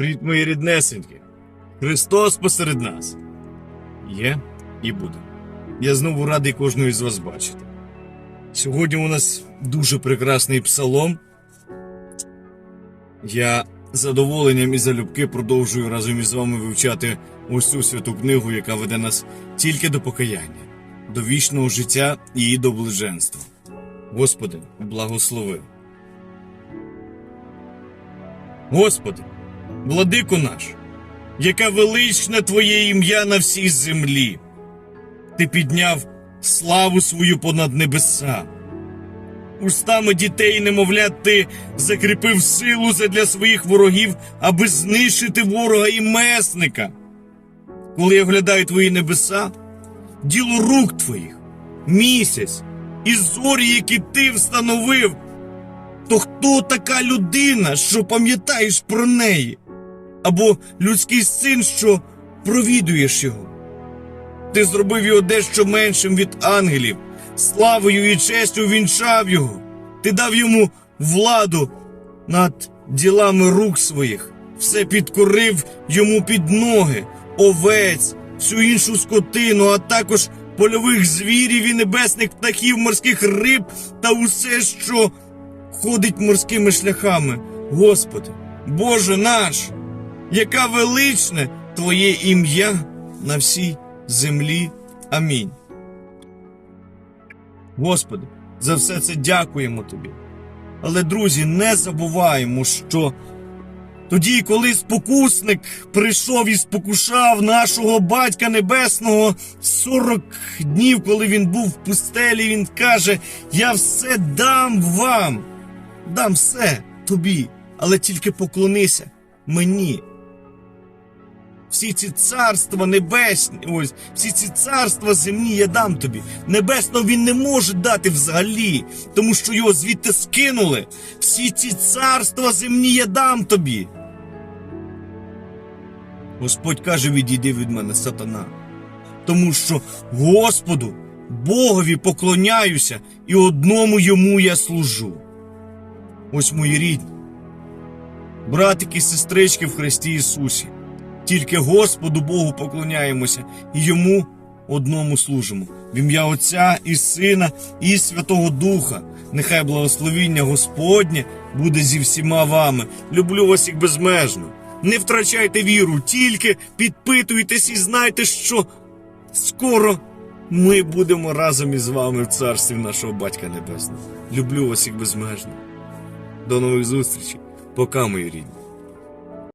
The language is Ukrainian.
Привіт, мої ріднесенькі. Христос посеред нас. Є і буде. Я знову радий кожного із вас бачити. Сьогодні у нас дуже прекрасний псалом. Я задоволенням і залюбки продовжую разом із вами вивчати ось цю святу книгу, яка веде нас тільки до покаяння, до вічного життя і до блаженства. Господи, благослови. Господи, владико наш, яке величне Твоє ім'я на всій землі. Ти підняв славу свою понад небеса. Устами дітей немовлят ти закріпив силу задля своїх ворогів, аби знищити ворога і месника. Коли я оглядаю твої небеса, діло рук твоїх, місяць і зорі, які ти встановив, то хто така людина, що пам'ятаєш про неї? Або людський син, що провідуєш його? Ти зробив його дещо меншим від ангелів, славою і честю вінчав його. Ти дав йому владу над ділами рук своїх, все підкорив йому під ноги, овець, всю іншу скотину, а також польових звірів і небесних птахів, морських риб та усе, що ходить морськими шляхами. Господи, Боже наш, яка величне Твоє ім'я на всій землі. Амінь. Господи, за все це дякуємо Тобі. Але, друзі, не забуваємо, що тоді, коли спокусник прийшов і спокушав нашого Батька Небесного 40 днів, коли він був в пустелі, він каже: Я все дам вам, дам все тобі, але тільки поклонися мені. Всі ці царства небесні, ось всі ці царства земні я дам тобі. Небесного він не може дати взагалі, тому що його звідти скинули. Всі ці царства земні я дам тобі. Господь каже: відійди від мене, сатана. Тому що Господу, Богові поклоняюся, і одному йому я служу. Ось мої рідні, братики і сестрички в Христі Ісусі. Тільки Господу Богу поклоняємося і йому одному служимо. В ім'я Отця і Сина, і Святого Духа. Нехай благословіння Господнє буде зі всіма вами. Люблю вас їх безмежно. Не втрачайте віру, тільки підпитуйтесь і знайте, що скоро ми будемо разом із вами в царстві нашого Батька Небесного. Люблю вас їх безмежно. До нових зустрічей. Пока, мої рідні.